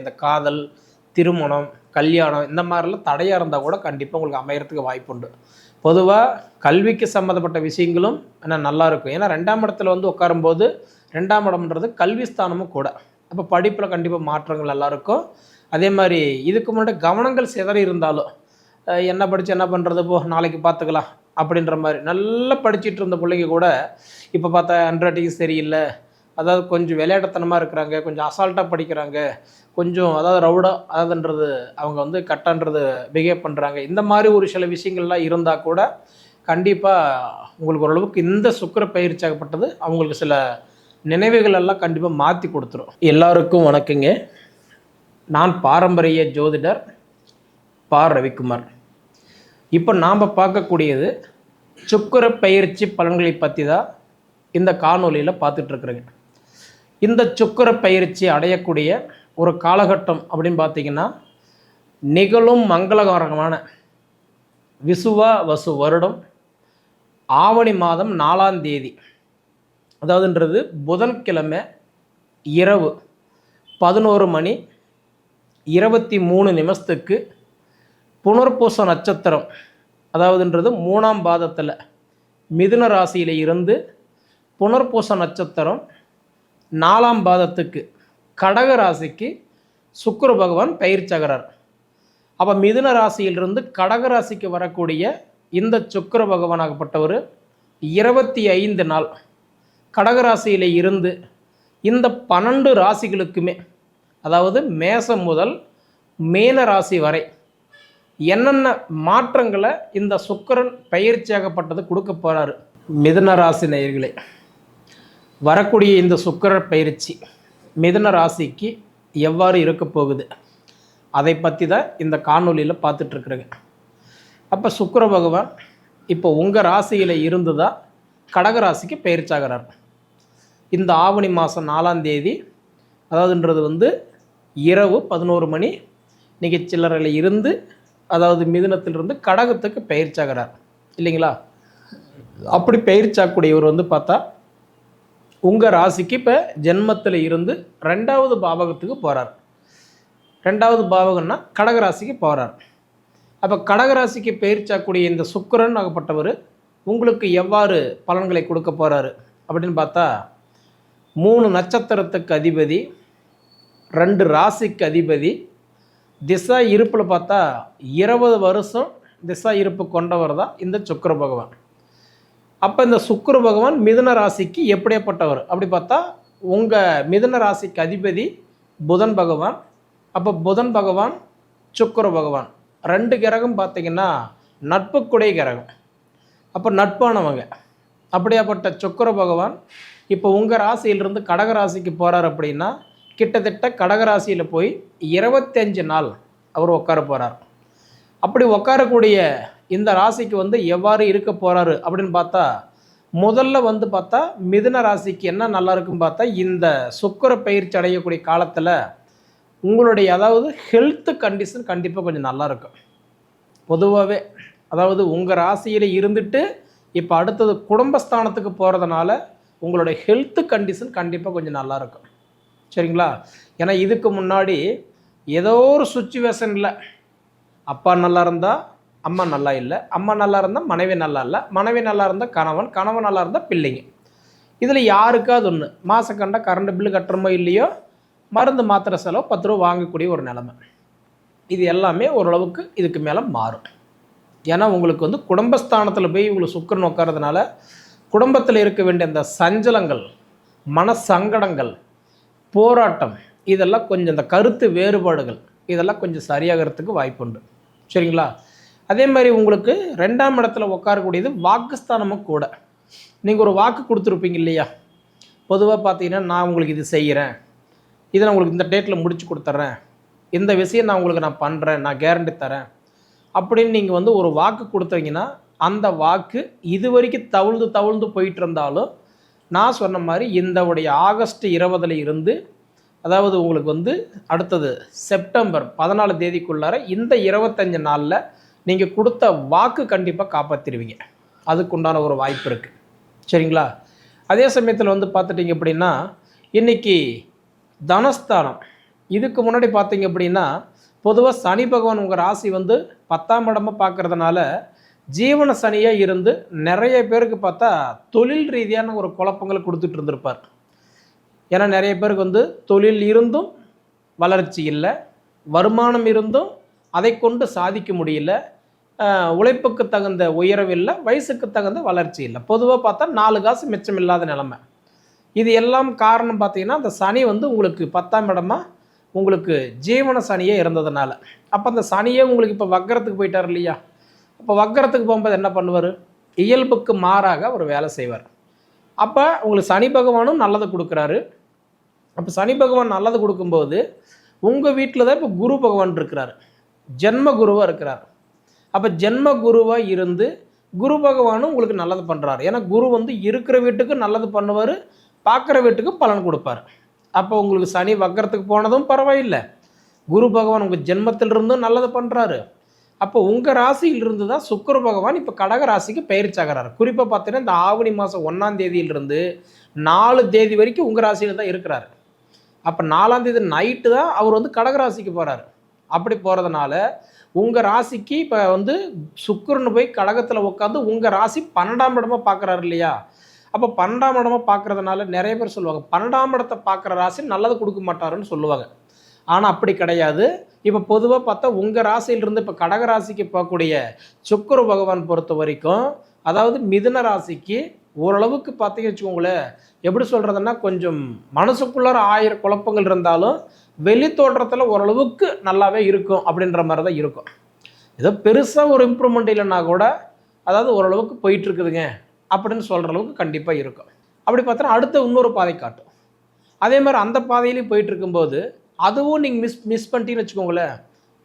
இந்த காதல் திருமணம் கல்யாணம் இந்த மாதிரிலாம் தடையாக இருந்தால் கூட கண்டிப்பாக உங்களுக்கு அமையறதுக்கு வாய்ப்புண்டு. பொதுவாக கல்விக்கு சம்மந்தப்பட்ட விஷயங்களும் என்ன நல்லா இருக்கும். ஏன்னா ரெண்டாம் இடத்துல வந்து உட்காரும்போது ரெண்டாம் இடம்ன்றது கல்வி ஸ்தானமும் கூட. அப்போ படிப்பில் கண்டிப்பாக மாற்றங்கள் நல்லாயிருக்கும் அதே மாதிரி இதுக்கு முன்னாடி கவனங்கள் சிதறி இருந்தாலும் என்ன படித்து என்ன பண்ணுறது போ நாளைக்கு பார்த்துக்கலாம் அப்படின்ற மாதிரி நல்லா படிச்சிட்டு இருந்த பிள்ளைங்க கூட இப்போ பார்த்தா ஹண்ட்ரைட்டிங் சரியில்லை. அதாவது கொஞ்சம் விளையாட்டுத்தனமாக இருக்கிறாங்க கொஞ்சம் அசால்ட்டாக படிக்கிறாங்க கொஞ்சம் அதாவது ரவுடாக அதாவதுன்றது அவங்க வந்து கட்டான்றது பிஹேவ் பண்ணுறாங்க இந்த மாதிரி ஒரு சில விஷயங்கள்லாம் இருந்தால் கூட கண்டிப்பாக உங்களுக்கு ஓரளவுக்கு இந்த சுக்கர பயிற்சியாகப்பட்டது அவங்களுக்கு சில நினைவுகள் எல்லாம் கண்டிப்பாக மாற்றி கொடுத்துரும். எல்லாருக்கும் வணக்கங்க. நான் பாரம்பரிய ஜோதிடர் பா. ரவிக்குமார். இப்போ நாம் பார்க்கக்கூடியது சுக்கர பயிற்சி பலன்களை பற்றி தான் இந்த காணொலியில் பார்த்துட்ருக்குறேங்க இந்த சுக்கர பயிற்சி அடையக்கூடிய ஒரு காலகட்டம் அப்படின்னு பார்த்தீங்கன்னா நிகழும் மங்களகரமான விசுவா வசு வருடம் ஆவணி மாதம் நாலாம் தேதி. அதாவதுன்றது புதன்கிழமை இரவு பதினோரு மணி இருபத்தி மூணு நிமிஷத்துக்கு புனர்பூச நட்சத்திரம் அதாவதுன்றது மூணாம் பாதத்தில் மிதுன ராசியில் இருந்து புனர்பூச நட்சத்திரம் நாலாம் பாதத்துக்கு கடக ராசிக்கு சுக்கர பகவான் பயிற்சகரார் அப்போ மிதுன ராசியிலிருந்து கடக ராசிக்கு வரக்கூடிய இந்த சுக்கர பகவானாகப்பட்டவர் இருபத்தி ஐந்து நாள் கடகராசியில் இருந்து இந்த பன்னெண்டு ராசிகளுக்குமே அதாவது மேசம் முதல் மீன ராசி வரை என்னென்ன மாற்றங்களை இந்த சுக்கிரன் பயிற்சியாகப்பட்டது கொடுக்க போகிறாரு மிதுன ராசி நேயர்களே வரக்கூடிய இந்த சுக்கர பயிற்சி மிதுன ராசிக்கு எவ்வாறு இருக்க போகுது? அதை பற்றி தான் இந்த காணொலியில் பார்த்துட்ருக்குறேங்க. அப்போ சுக்கர பகவான் இப்போ உங்கள் ராசியில் இருந்து தான் கடகராசிக்கு பயிற்சியாகிறார். இந்த ஆவணி மாதம் நாலாம் தேதி அதாவதுன்றது வந்து இரவு பதினோரு மணி இன்றைக்கி சில்லறையில் இருந்து அதாவது மிதுனத்திலிருந்து கடகத்துக்கு பயிற்சியாகிறார். இல்லைங்களா? அப்படி பயிற்சாக்கூடியவர் வந்து பார்த்தா உங்கள் ராசிக்கு இப்போ ஜென்மத்தில் இருந்து ரெண்டாவது பாவகத்துக்கு போகிறார் ரெண்டாவது பாவகம்னா கடகராசிக்கு போகிறார் அப்போ கடகராசிக்கு பயிற்சியாக்கூடிய இந்த சுக்கரன் ஆகப்பட்டவர் உங்களுக்கு எவ்வாறு பலன்களை கொடுக்க போகிறாரு அப்படின்னு பார்த்தா மூணு நட்சத்திரத்துக்கு அதிபதி ரெண்டு ராசிக்கு அதிபதி திசா இருப்பில் பார்த்தா இருபது வருஷம் திசா இருப்பு கொண்டவர் தான் இந்த சுக்கிர பகவான். அப்போ இந்த சுக்கர பகவான் மிதுன ராசிக்கு எப்படியாப்பட்டவர்? அப்படி பார்த்தா உங்கள் மிதுன ராசிக்கு அதிபதி புதன் பகவான். அப்போ புதன் பகவான் சுக்கர பகவான். ரெண்டு கிரகம் பார்த்தீங்கன்னா நட்புக்குடைய கிரகம். அப்போ நட்பானவங்க. அப்படியாப்பட்ட சுக்கர பகவான் இப்போ உங்கள் ராசியிலிருந்து கடகராசிக்கு போகிறார் அப்படின்னா கிட்டத்தட்ட கடகராசியில் போய் இருபத்தஞ்சு நாள் அவர் உட்கார போகிறார் அப்படி உட்காரக்கூடிய இந்த ராசிக்கு வந்து எவ்வாறு இருக்க போகிறாரு அப்படின்னு பார்த்தா முதல்ல வந்து பார்த்தா மிதுன ராசிக்கு என்ன நல்லா இருக்குன்னு பார்த்தா இந்த சுக்கர பயிற்சி அடையக்கூடிய காலத்தில் உங்களுடைய அதாவது ஹெல்த்து கண்டிஷன் கண்டிப்பாக கொஞ்சம் நல்லா இருக்கும். பொதுவாகவே அதாவது உங்கள் ராசியில் இருந்துட்டு இப்போ அடுத்தது குடும்பஸ்தானத்துக்கு போகிறதுனால உங்களுடைய ஹெல்த்து கண்டிஷன் கண்டிப்பாக கொஞ்சம் நல்லா இருக்கும். சரிங்களா? ஏன்னா இதுக்கு முன்னாடி ஏதோ ஒரு சுச்சுவேஷனில் அப்பா நல்லா இருந்தால் அம்மா நல்லா இல்லை. அம்மா நல்லா இருந்தால் மனைவி நல்லா இல்லை. மனைவி நல்லா இருந்தால் கணவன் கணவன் நல்லா இருந்தால் பிள்ளைங்க. இதில் யாருக்காவது ஒன்று மாதம் கண்டால் கரண்ட் பில்லு கட்டுறமோ இல்லையோ மருந்து மாத்திரை செலவு பத்து ரூபா வாங்கக்கூடிய ஒரு நிலமை. இது எல்லாமே ஓரளவுக்கு இதுக்கு மேலே மாறும். ஏன்னா உங்களுக்கு வந்து குடும்பஸ்தானத்தில் போய் உங்களுக்கு சுக்கரன் உட்காரதுனால குடும்பத்தில் இருக்க வேண்டிய அந்த சஞ்சலங்கள் மன சங்கடங்கள் போராட்டம் இதெல்லாம் கொஞ்சம் இந்த கருத்து வேறுபாடுகள் இதெல்லாம் கொஞ்சம் சரியாகிறதுக்கு வாய்ப்புண்டு. சரிங்களா? அதே மாதிரி உங்களுக்கு ரெண்டாம் இடத்துல உட்காரக்கூடியது வாக்குஸ்தானமும் கூட. நீங்கள் ஒரு வாக்கு கொடுத்துருப்பீங்க இல்லையா? பொதுவாக பார்த்தீங்கன்னா நான் உங்களுக்கு இது செய்கிறேன் இதை நான் உங்களுக்கு இந்த டேட்டில் முடிச்சு கொடுத்துட்றேன் இந்த விஷயம் நான் உங்களுக்கு நான் பண்ணுறேன் நான் கேரண்டி தரேன். அப்படின்னு நீங்கள் வந்து ஒரு வாக்கு கொடுத்தீங்கன்னா அந்த வாக்கு இது வரைக்கும் தவிழ்ந்து தவிழ்ந்து போயிட்டு இருந்தாலும் நான் சொன்ன மாதிரி இந்த உடைய ஆகஸ்ட் இருபதுல இருந்து அதாவது உங்களுக்கு வந்து அடுத்தது செப்டம்பர் பதினாலு தேதிக்குள்ளார இந்த இருபத்தஞ்சு நாளில் நீங்கள் கொடுத்த வாக்கு கண்டிப்பாக காப்பாற்றிடுவீங்க அதுக்குண்டான ஒரு வாய்ப்பு இருக்குது சரிங்களா? அதே சமயத்தில் வந்து பார்த்துட்டிங்க அப்படின்னா இன்றைக்கி தனஸ்தானம். இதுக்கு முன்னாடி பார்த்தீங்க அப்படின்னா பொதுவாக சனி பகவான் உங்கள் ராசி வந்து பத்தாம் இடமா பார்க்குறதுனால ஜீவன சனியாக இருந்து நிறைய பேருக்கு பார்த்தா தொழில் ரீதியான ஒரு குழப்பங்களை கொடுத்துட்டு இருந்திருப்பார். ஏன்னா நிறைய பேருக்கு வந்து தொழில் இருந்தும் வளர்ச்சி இல்லை வருமானம் இருந்தும் அதை கொண்டு சாதிக்க முடியல. உழைப்புக்கு தகுந்த உயர்வு இல்லை வயசுக்கு தகுந்த வளர்ச்சி இல்லை. பொதுவாக பார்த்தா நாலு காசு மிச்சம் இல்லாத நிலமை. இது எல்லாம் காரணம் பார்த்தீங்கன்னா அந்த சனி வந்து உங்களுக்கு பத்தாம் இடமா உங்களுக்கு ஜீவன சனியே இருந்ததுனால. அப்போ அந்த சனியே உங்களுக்கு இப்போ வக்கரத்துக்கு போயிட்டார் இல்லையா? அப்போ வக்கரத்துக்கு போகும்போது என்ன பண்ணுவார்? இயல்புக்கு மாறாக அவர் வேலை செய்வார். அப்போ உங்களுக்கு சனி பகவானும் நல்லது கொடுக்குறாரு. அப்போ சனி பகவான் நல்லது கொடுக்கும்போது உங்கள் வீட்டில் தான் இப்போ குரு பகவான் இருக்கிறாரு. ஜென்ம குருவாக இருக்கிறார். அப்போ ஜென்ம குருவாக இருந்து குரு பகவானும் உங்களுக்கு நல்லது பண்ணுறாரு ஏன்னா குரு வந்து இருக்கிற வீட்டுக்கு நல்லது பண்ணுவார் பார்க்குற வீட்டுக்கு பலன் கொடுப்பார். அப்போ உங்களுக்கு சனி வக்கரத்துக்கு போனதும் பரவாயில்லை. குரு பகவான் உங்கள் ஜென்மத்திலிருந்தும் நல்லது பண்ணுறாரு அப்போ உங்கள் ராசியிலிருந்து தான் சுக்கர பகவான் இப்போ கடக ராசிக்கு பயிற்சியாகிறார் குறிப்பாக பார்த்தீங்கன்னா இந்த ஆவணி மாதம் ஒன்றாம் தேதியிலிருந்து நாலு தேதி வரைக்கும் உங்கள் ராசியில் தான் இருக்கிறார். அப்போ நாலாம் தேதி நைட்டு தான் அவர் வந்து கடகராசிக்கு போகிறார் அப்படி போகிறதுனால உங்கள் ராசிக்கு இப்போ வந்து சுக்கரன் போய் கடகத்தில் உட்காந்து உங்கள் ராசி பன்னெண்டாம் இடமா பார்க்குறாரு இல்லையா? அப்போ பன்னெண்டாம் இடமா பார்க்குறதுனால நிறைய பேர் சொல்லுவாங்க பன்னெண்டாம் இடத்தை பார்க்குற ராசி நல்லது கொடுக்க மாட்டாருன்னு சொல்லுவாங்க. ஆனால் அப்படி கிடையாது. இப்போ பொதுவாக பார்த்தா உங்கள் ராசியிலிருந்து இப்போ கடக ராசிக்கு போகக்கூடிய சுக்கர பகவான் பொறுத்த வரைக்கும் அதாவது மிதுன ராசிக்கு ஓரளவுக்கு பார்த்தீங்கன்னு வச்சுக்கோங்களேன் எப்படி சொல்கிறதுன்னா கொஞ்சம் மனசுக்குள்ளார ஆயிரம் குழப்பங்கள் இருந்தாலும் வெளி தோற்றத்தில் ஓரளவுக்கு நல்லாவே இருக்கும் அப்படின்ற மாதிரி தான் இருக்கும். ஏதோ பெருசாக ஒரு இம்ப்ரூவ்மெண்ட் இல்லைன்னா கூட அதாவது ஓரளவுக்கு போயிட்டுருக்குதுங்க அப்படின்னு சொல்கிற அளவுக்கு கண்டிப்பாக இருக்கும். அப்படி பார்த்தோன்னா அடுத்த இன்னொரு பாதை காட்டும். அதே மாதிரி அந்த பாதையிலையும் போயிட்டு இருக்கும்போது அதுவும் நீங்கள் மிஸ் மிஸ் பண்ணிட்டீங்கன்னு வச்சுக்கோங்களேன்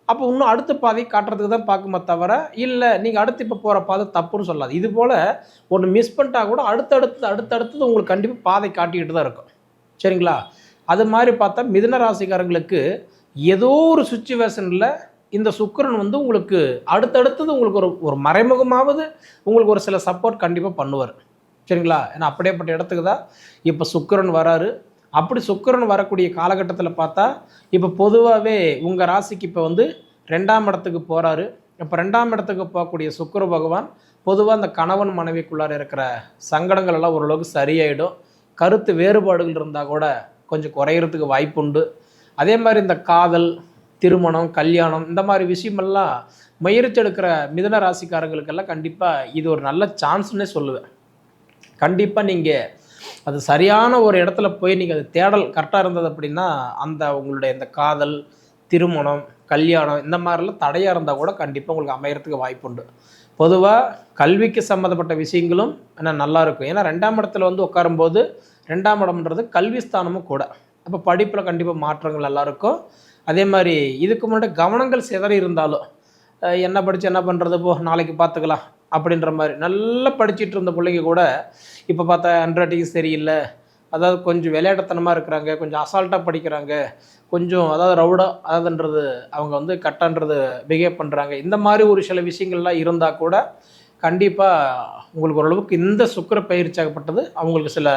அப்போ இன்னும் அடுத்த பாதை காட்டுறதுக்கு தான் பார்க்குமே தவிர இல்லை நீங்கள் அடுத்து இப்போ போகிற பாதை தப்புன்னு சொல்லாது. இது போல் ஒன்று மிஸ் பண்ணிட்டா கூட அடுத்தடுத்து அடுத்தடுத்தது உங்களுக்கு கண்டிப்பாக பாதை காட்டிக்கிட்டு தான் இருக்கும். சரிங்களா? அது மாதிரி பார்த்தா மிதன ராசிக்காரங்களுக்கு ஏதோ ஒரு சுச்சுவேஷனில் இந்த சுக்கரன் வந்து உங்களுக்கு அடுத்தடுத்தது உங்களுக்கு ஒரு ஒரு மறைமுகமாவது உங்களுக்கு ஒரு சில சப்போர்ட் கண்டிப்பாக பண்ணுவார். சரிங்களா? ஏன்னா அப்படியேப்பட்ட இடத்துக்கு தான் இப்போ சுக்கரன் வராரு. அப்படி சுக்கரன் வரக்கூடிய காலகட்டத்தில் பார்த்தா இப்போ பொதுவாகவே உங்கள் ராசிக்கு இப்போ வந்து ரெண்டாம் இடத்துக்கு போகிறாரு இப்போ ரெண்டாம் இடத்துக்கு போகக்கூடிய சுக்கர பகவான் பொதுவாக அந்த கணவன் மனைவிக்குள்ளார இருக்கிற சங்கடங்கள் எல்லாம் ஓரளவுக்கு சரியாயிடும். கருத்து வேறுபாடுகள் இருந்தால் கூட கொஞ்சம் குறையிறதுக்கு வாய்ப்புண்டு அதே மாதிரி இந்த காதல் திருமணம் கல்யாணம் இந்த மாதிரி விஷயமெல்லாம் முயற்சி எடுக்கிற மிதன ராசிக்காரங்களுக்கெல்லாம் கண்டிப்பாக இது ஒரு நல்ல சான்ஸ்னே சொல்லுவேன். கண்டிப்பாக நீங்கள் அது சரியான ஒரு இடத்துல போய் நீங்கள் அது தேடல் கரெக்டாக இருந்தது அப்படின்னா அந்த உங்களுடைய இந்த காதல் திருமணம் கல்யாணம் இந்த மாதிரிலாம் தடையாக இருந்தால் கூட கண்டிப்பாக உங்களுக்கு அமையறதுக்கு வாய்ப்புண்டு. பொதுவாக கல்விக்கு சம்மந்தப்பட்ட விஷயங்களும் என்ன நல்லா இருக்கும். ஏன்னா ரெண்டாம் இடத்துல வந்து உட்காரும்போது ரெண்டாம் இடம்ன்றது கல்வி ஸ்தானமும் கூட. அப்போ படிப்பில் கண்டிப்பாக மாற்றங்கள் நல்லாயிருக்கும் அதே மாதிரி இதுக்கு முன்னாடி கவனங்கள் சிதறி இருந்தாலும் என்ன படித்து என்ன பண்ணுறது போ நாளைக்கு பார்த்துக்கலாம் அப்படின்ற மாதிரி. நல்லா படிச்சுட்டு இருந்த பிள்ளைங்க கூட இப்போ பார்த்தா ஹண்ட்ரைட்டிங் சரியில்லை. அதாவது கொஞ்சம் விளையாட்டுத்தனமாக இருக்கிறாங்க கொஞ்சம் அசால்ட்டாக படிக்கிறாங்க கொஞ்சம் அதாவது ரவுடாக அதாவதுன்றது அவங்க வந்து கட்டான்றது பிஹேவ் பண்ணுறாங்க இந்த மாதிரி ஒரு சில விஷயங்கள்லாம் இருந்தால் கூட கண்டிப்பாக உங்களுக்கு ஓரளவுக்கு இந்த சுக்கிர பயிற்சியாகப்பட்டது அவங்களுக்கு சில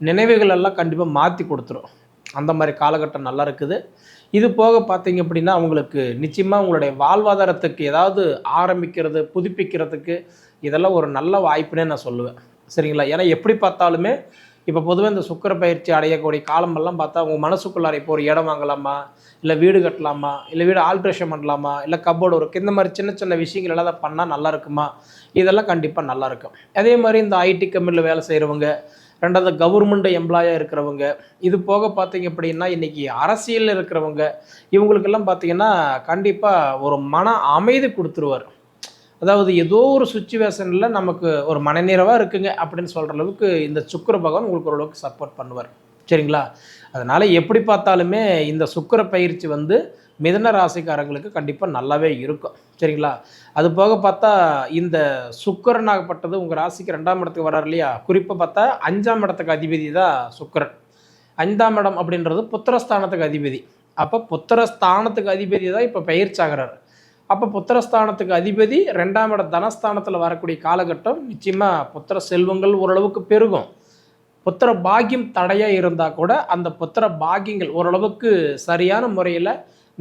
நினைவுகள் எல்லாம் கண்டிப்பாக மாற்றி கொடுத்துரும். அந்த மாதிரி காலகட்டம் நல்லா இருக்குது. இது போக பார்த்தீங்க அப்படின்னா அவங்களுக்கு நிச்சயமாக உங்களுடைய வாழ்வாதாரத்துக்கு ஏதாவது ஆரம்பிக்கிறது புதுப்பிக்கிறதுக்கு இதெல்லாம் ஒரு நல்ல வாய்ப்புனே நான் சொல்லுவேன். சரிங்களா? ஏன்னா எப்படி பார்த்தாலுமே இப்போ பொதுவாக இந்த சுக்கர பயிற்சி அடையக்கூடிய காலமெல்லாம் பார்த்தா உங்கள் மனசுக்குள்ளார இப்போ ஒரு இடம் வாங்கலாமா? இல்லை வீடு கட்டலாமா? இல்லை வீடு ஆல்ட்ரேஷன் பண்ணலாமா? இல்லை கப்போர்டு ஒர்க் இந்த மாதிரி சின்ன சின்ன விஷயங்கள் எல்லாம் பண்ணால் நல்லா இருக்குமா? இதெல்லாம் கண்டிப்பாக நல்லா இருக்கும். அதே மாதிரி இந்த ஐடி கம்பெனியில் வேலை செய்கிறவங்க ரெண்டாவது கவர்மெண்ட் எம்ப்ளாயாக இருக்கிறவங்க. இது போக பார்த்தீங்க அப்படின்னா இன்றைக்கி அரசியலில் இருக்கிறவங்க இவங்களுக்கெல்லாம் பார்த்தீங்கன்னா கண்டிப்பாக ஒரு மன அமைதி கொடுத்துருவார். அதாவது ஏதோ ஒரு சுச்சுவேஷனில் நமக்கு ஒரு மனநிறைவாக இருக்குங்க அப்படின்னு சொல்கிற அளவுக்கு இந்த சுக்கிர பகவான் உங்களுக்கு ஓரளவுக்கு சப்போர்ட் பண்ணுவார். சரிங்களா? அதனால் எப்படி பார்த்தாலுமே இந்த சுக்கிர பயிற்சி வந்து மிதன ராசிக்காரங்களுக்கு கண்டிப்பாக நல்லாவே இருக்கும். சரிங்களா? அது போக பார்த்தா இந்த சுக்கரனாகப்பட்டது உங்கள் ராசிக்கு ரெண்டாம் இடத்துக்கு வரார் இல்லையா? குறிப்பாக பார்த்தா அஞ்சாம் இடத்துக்கு அதிபதி தான் சுக்கரன். ஐந்தாம் இடம் அப்படின்றது புத்திரஸ்தானத்துக்கு அதிபதி. அப்போ புத்திரஸ்தானத்துக்கு அதிபதி தான் இப்போ பயிற்சாகிறார் அப்போ புத்திரஸ்தானத்துக்கு அதிபதி ரெண்டாம் இடம் தனஸ்தானத்தில் வரக்கூடிய காலகட்டம் நிச்சயமாக புத்திர செல்வங்கள் ஓரளவுக்கு பெருகும். புத்திர பாக்கியம் தடையாக இருந்தால் கூட அந்த புத்திர பாக்கியங்கள் ஓரளவுக்கு சரியான முறையில்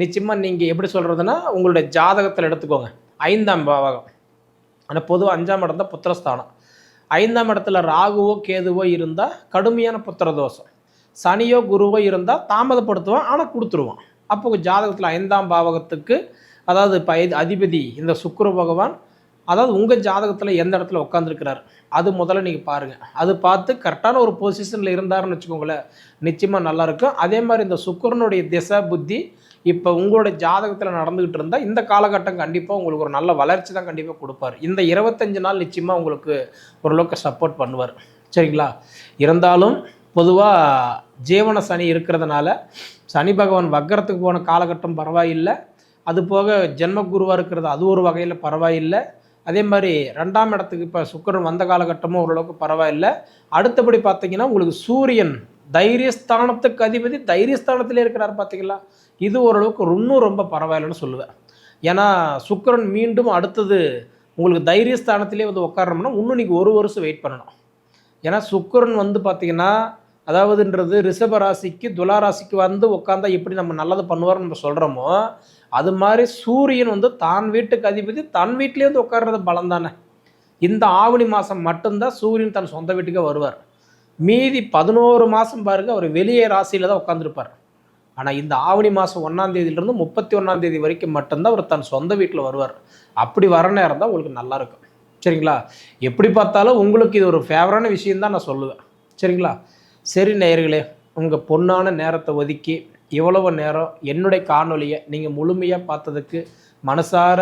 நிச்சயமாக நீங்கள் எப்படி சொல்கிறதுனா உங்களுடைய ஜாதகத்தில் எடுத்துக்கோங்க. ஐந்தாம் பாவகம். ஆனால் பொதுவாக அஞ்சாம் இடம் தான் புத்திரஸ்தானம். ஐந்தாம் இடத்துல ராகுவோ கேதுவோ இருந்தால் கடுமையான புத்திர தோஷம். சனியோ குருவோ இருந்தால் தாமதப்படுத்துவான் ஆனால் கொடுத்துருவான். அப்போ ஜாதகத்தில் ஐந்தாம் பாவகத்துக்கு அதாவது இப்போ அதிபதி இந்த சுக்கர பகவான் அதாவது உங்கள் ஜாதகத்தில் எந்த இடத்துல உட்காந்துருக்கிறார் அது முதல்ல நீங்கள் பாருங்கள் அது பார்த்து கரெக்டான ஒரு பொசிஷனில் இருந்தாருன்னு வச்சுக்கோங்களேன் நிச்சயமாக நல்லாயிருக்கும் அதே மாதிரி இந்த சுக்கரனுடைய திசை புத்தி இப்போ உங்களோட ஜாதகத்தில் நடந்துக்கிட்டு இருந்தால் இந்த காலகட்டம் கண்டிப்பாக உங்களுக்கு ஒரு நல்ல வளர்ச்சி தான் கண்டிப்பாக கொடுப்பார். இந்த இருபத்தஞ்சு நாள் நிச்சயமாக உங்களுக்கு ஓரளவுக்கு சப்போர்ட் பண்ணுவார். சரிங்களா? இருந்தாலும் பொதுவாக ஜீவன சனி இருக்கிறதுனால சனி பகவான் வக்கரத்துக்கு போன காலகட்டம் பரவாயில்லை. அது போக ஜென்ம குருவாக இருக்கிறது அது ஒரு வகையில் பரவாயில்லை. அதே மாதிரி ரெண்டாம் இடத்துக்கு இப்போ சுக்கரன் வந்த காலகட்டமும் ஓரளவுக்கு பரவாயில்லை. அடுத்தபடி பார்த்தீங்கன்னா உங்களுக்கு சூரியன் தைரியஸ்தானத்துக்கு அதிபதி தைரியஸ்தானத்திலே இருக்கிறார் பார்த்தீங்களா இது ஓரளவுக்கு இன்னும் ரொம்ப பரவாயில்லைன்னு சொல்லுவேன். ஏன்னா சுக்கரன் மீண்டும் அடுத்தது உங்களுக்கு தைரியஸ்தானத்திலே வந்து உட்காரணும்னா இன்னும் நீங்கள் ஒரு வருஷம் வெயிட் பண்ணணும். ஏன்னா சுக்கரன் வந்து பார்த்திங்கன்னா அதாவதுன்றது ரிஷப ராசிக்கு துலா ராசிக்கு வந்து உட்காந்தா எப்படி நம்ம நல்லது பண்ணுவார்னு நம்ம சொல்கிறோமோ அது மாதிரி சூரியன் வந்து தான் வீட்டுக்கு அதிபதி தன் வீட்டிலே வந்து உட்கார்றது பலம் தானே இந்த ஆவணி மாதம் மட்டும்தான் சூரியன் தன் சொந்த வீட்டுக்கே வருவார். மீதி பதினோரு மாதம் பாருங்க அவர் வெளியே ராசியில் தான் உட்காந்துருப்பார் ஆனால் இந்த ஆவணி மாதம் ஒன்றாம் தேதியிலிருந்து முப்பத்தி ஒன்றாம் தேதி வரைக்கும் மட்டும்தான் அவர் தன் சொந்த வீட்டில் வருவார். அப்படி வர நேரம் தான் உங்களுக்கு நல்லா இருக்கும். சரிங்களா? எப்படி பார்த்தாலும் உங்களுக்கு இது ஒரு ஃபேவரான விஷயந்தான் நான் சொல்லுவேன். சரிங்களா? சரி நேயர்களே உங்கள் பொண்ணான நேரத்தை ஒதுக்கி இவ்வளவு நேரம் என்னுடைய காணொலியை நீங்கள் முழுமையாக பார்த்ததுக்கு மனசார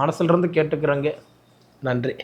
மனசிலிருந்து கேட்டுக்கிறேங்க. நன்றி.